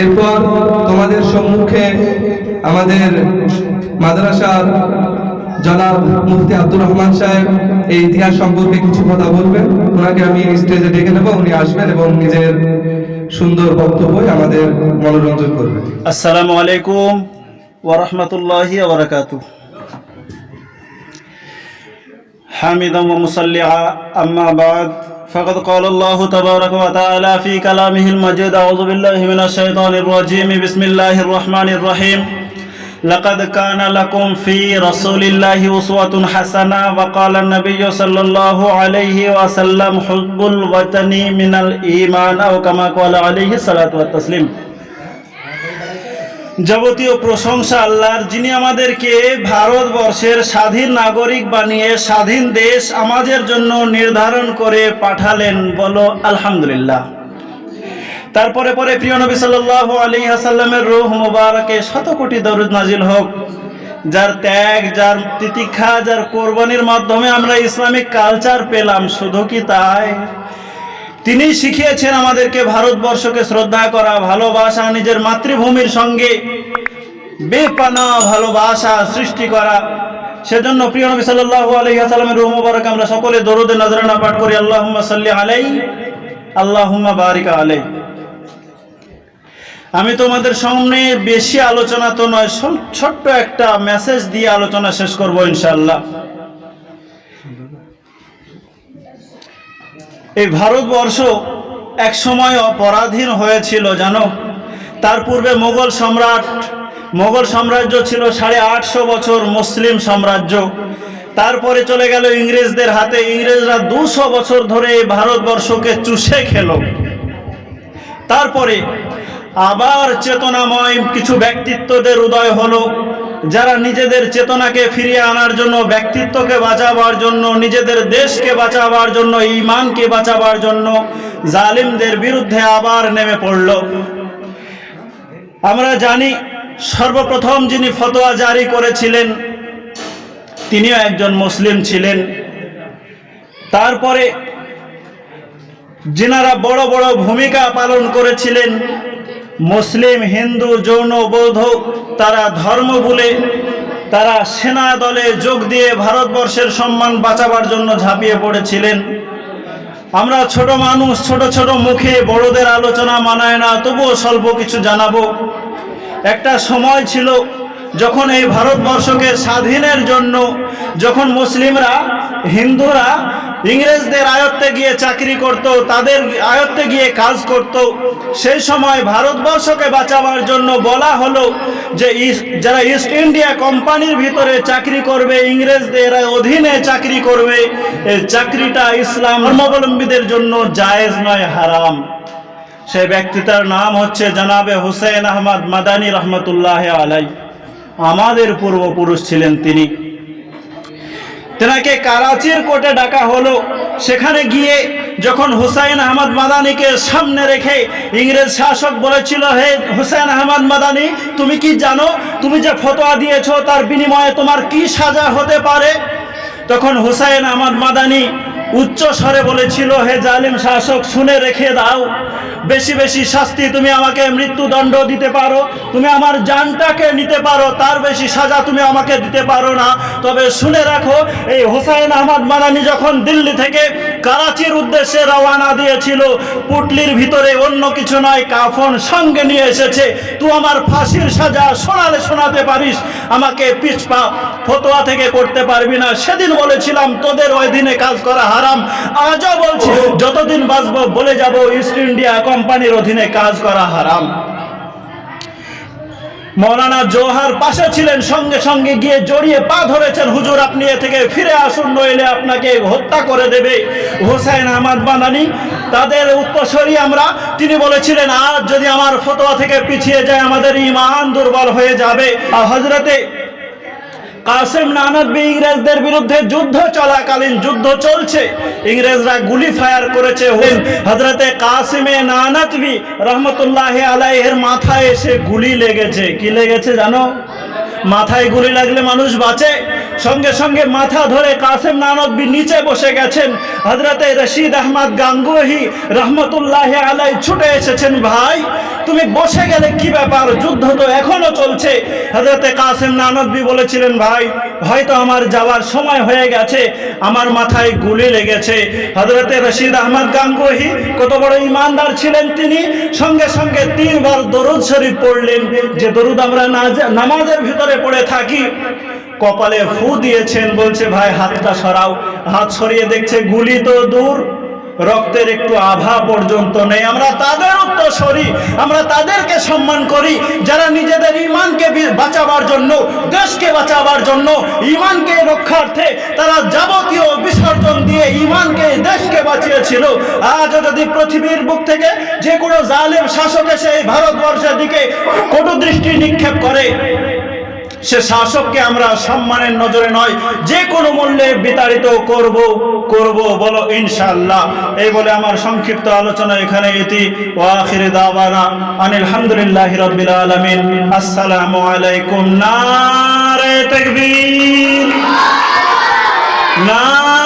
এরপর তোমাদের সম্মুখে আমাদের মাদ্রাসার জনাব মুফতি আব্দুর রহমান সাহেব এই ইতিহাস সম্পর্কে কিছু কথা বলবেন। ওনাকে আমি স্টেজে ডেকে নেব, উনি আসবেন এবং নিজের সুন্দর বক্তব্য আমাদের মনোরঞ্জন করবেন। আসসালামু আলাইকুম ওরহমতুল্লাহি ওবরাকাতু হামিদ মুসাল্লিয়া আম্মা বাদ। فقد قال الله تبارك وتعالى في كلامه المجيد أعوذ بالله من الشيطان الرجيم بسم الله الرحمن الرحيم لقد كان لكم في رسول الله أسوة حسنة وقال النبي صلى الله عليه وسلم حب الوطن من الإيمان أو كما قال عليه الصلاة والتسليم যাবতীয় প্রশংসা আল্লাহর, যিনি আমাদেরকে ভারতবর্ষের স্বাধীন নাগরিক বানিয়ে স্বাধীন দেশ আমাদের জন্য নির্ধারণ করে পাঠালেন বলো আলহামদুলিল্লাহ। তারপরে পরে প্রিয় নবী সাল্লাল্লাহু আলাইহি ওয়াসাল্লামের রূহ মুবারকে শত কোটি দরুদ নাজিল হোক, যার ত্যাগ, যার তিতিক্ষা, যার কোরবানির মাধ্যমে আমরা ইসলামিক কালচার পেলাম, শুধু কি তাই? তিনি শিখিয়েছেন আমাদেরকে ভারতবর্ষকে শ্রদ্ধা করা, ভালোবাসা, নিজের মাতৃভূমির সঙ্গে বেপানা ভালোবাসা সৃষ্টি করা। সেজন্য প্রিয় নবী সাল্লাল্লাহু আলাইহি ওয়াসাল্লামের রূহ মুবারক আমরা সকলে দরুদে নজরানা পাঠ করি, আল্লাহুম্মা সাল্লি আলাই, আল্লাহুম্মা বারিক আলাই। আমি তোমাদের সামনে বেশি আলোচনা তো নয় ছোট- ছোট্ট একটা মেসেজ দিয়ে আলোচনা শেষ করব ইনশাআল্লাহ। এই ভারতবর্ষ এক সময় অপরাধীন হয়েছিল, জানো? তার পূর্বে মোগল সম্রাট, মোগল সাম্রাজ্য ছিল সাড়ে আটশো বছর মুসলিম সাম্রাজ্য। তারপরে চলে গেল ইংরেজদের হাতে, ইংরেজরা দুশো বছর ধরে এই ভারতবর্ষকে চুষে খেলো। তারপরে আবার চেতনাময় কিছু ব্যক্তিত্বদের উদয় হলো। যারা নিজেদের চেতনাকে ফিরিয়ে আনার জন্য, ব্যক্তিত্বকে বাঁচাবার জন্য, নিজেদের দেশকে বাঁচাবার জন্য, ইমানকে বাঁচাবার জন্য জালিমদের বিরুদ্ধে আবার নেমে পড়ল। আমরা জানি সর্বপ্রথম যিনি ফতোয়া জারি করেছিলেন, তিনিও একজন মুসলিম ছিলেন। তারপরে যেনারা বড় বড় ভূমিকা পালন করেছিলেন মুসলিম, হিন্দু, যৌন, বৌদ্ধ, তারা ধর্ম ভুলে, তারা সেনা দলে যোগ দিয়ে ভারতবর্ষের সম্মান বাঁচাবার জন্য ঝাঁপিয়ে পড়েছিলেন। আমরা ছোট মানুষ, ছোট ছোট মুখে বড়দের আলোচনা মানায় না, তবুও স্বল্প কিছু জানাব। একটা সময় ছিল যখন এই ভারতবর্ষকে স্বাধীনের জন্য, যখন মুসলিমরা, হিন্দুরা ইংরেজদের আয়ত্তে গিয়ে চাকরি করত, তাদের আয়ত্তে গিয়ে কাজ করত, সেই সময় ভারতবর্ষকে বাঁচাবার জন্য বলা হলো যে যারা ইস্ট ইন্ডিয়া কোম্পানির ভিতরে চাকরি করবে, ইংরেজদের অধীনে চাকরি করবে, এই চাকরিটা ইসলাম ধর্মাবলম্বীদের জন্য জায়েজ নয়, হারাম। সেই ব্যক্তিটার নাম হচ্ছে জনাবে হুসেন আহমদ মাদানী রহমতুল্লাহ আলাই আমাদের পূর্বপুরুষ ছিলেন তিনি। তেনাকে কারাচির কোর্টে ডাকা হলো। সেখানে গিয়ে যখন হুসাইন আহমদ মাদানিকে সামনে রেখে ইংরেজ শাসক বলেছিল, হে হুসাইন আহমদ মাদানি, তুমি কি জানো? তুমি যে ফতোয়া দিয়েছ, তার বিনিময়ে তোমার কি সাজা হতে পারে? তখন হুসাইন আহমদ মাদানি উচ্চ স্বরে বলেছিল, হে জালিম শাসক, শুনে রেখে দাও। বেশি বেশি শাস্তি তুমি আমাকে মৃত্যুদণ্ড দিতে পারো। তুমি আমার জানটাকে নিতে পারো, তার বেশি সাজা তুমি আমাকে দিতে পারো না। তবে শুনে রাখো, এই হুসাইন আহমদ মানানি যখন দিল্লি থেকে করাচির উদ্দেশ্যে রওয়ানা দিয়েছিল, পুটলির ভিতরে অন্য কিছু নয়, কাফন সঙ্গে নিয়ে এসেছে। তুই আমার ফাঁসির সাজা শোনালে শোনাতে পারিস, আমাকে পিছপা ফতোয়া থেকে করতে পারবি না। সেদিন বলেছিলাম, তোদের ওই দিনে কাজ করা হারাম। আজও বলছি, যতদিন বাঁচবো, বলে যাব, ইস্ট ইন্ডিয়া কোম্পানির অধীনে কাজ করা হারাম। মৌলানা জোহার পাশে ছিলেন, সঙ্গে সঙ্গে গিয়ে জড়িয়ে পা ধরেছেন, হুজুর, আপনি এ থেকে ফিরে আসুন, নইলে আপনাকে হত্যা করে দেবে। হোসেন আহমদ বানানি, তাদের উত্তরসরি আমরা, তিনি বলেছিলেন, আজ যদি আমার ফতোয়া থেকে পিছিয়ে যায়, আমাদের ইমান দুর্বল হয়ে যাবে। হজরতে কাসেম নানদবি ইংরেজদের বিরুদ্ধে যুদ্ধ চলাকালীন যুদ্ধ চলছে। ইংরেজরা গুলি ফায়ার করেছে। হজরতে কাসিমে নানদবি রহমতুল্লাহ আলাইহের মাথায় এসে গুলি লেগেছে। কি লেগেছে জানো? মাথায় গুলি লাগলে মানুষ বাঁচে। সঙ্গে সঙ্গে মাথা ধরে কাসেম নানকবি নিচে বসে গেছেন। হজরতে রশিদ আহমদ গাঙ্গুহি রহমতুল্লাহ আলাই ছুটে এসেছেন, ভাই, তুমি বসে গেলে কি ব্যাপার? যুদ্ধ তো এখনও চলছে। হজরতে কাসেম নানকবি বলেছিলেন, ভাই, হয়তো আমার যাওয়ার সময় হয়ে গেছে। আমার মাথায় গুলি লেগেছে। হজরতে রশিদ আহমদ গাঙ্গুহি কত বড় ইমানদার ছিলেন তিনি। সঙ্গে সঙ্গে তিনবার দরুদ শরীফ পড়লেন। যে দরুদ আমরা নামাজের ভিতরে পড়ে থাকি। কপালে ফু দিয়েছেন, বলছে, ভাই, হাতটা সরাও। হাত সরিয়ে দেখছে, গুলি তো দূর। রক্তের একটু আভা পর্যন্ত নেই। আমরা তাদের উত্তরসরি আমরা তাদেরকে সম্মান করি, যারা নিজেদের ইমানকে বাঁচাবার জন্য, দেশকে বাঁচাবার জন্য, ইমানকে রক্ষার্থে তারা যাবতীয় বিসর্জন দিয়ে ইমানকে, দেশকে বাঁচিয়েছিল। আজ যদি পৃথিবীর বুক থেকে যে কোনো জালেম শাসক এসে এই ভারতবর্ষের দিকে কটু দৃষ্টি নিক্ষেপ করে সে শাসককে আমরা সম্মানের নজরে নয়, যে কোনো মূল্যে বিতাড়িত করব করব বলো ইনশাল্লাহ এই বলে আমার সংক্ষিপ্ত আলোচনা এখানে এটি। ওয়াখির দাওয়ানা আলহামদুলিল্লাহ রবিল আলমিন। আসসালামু আলাইকুম। নারে তকবীর। না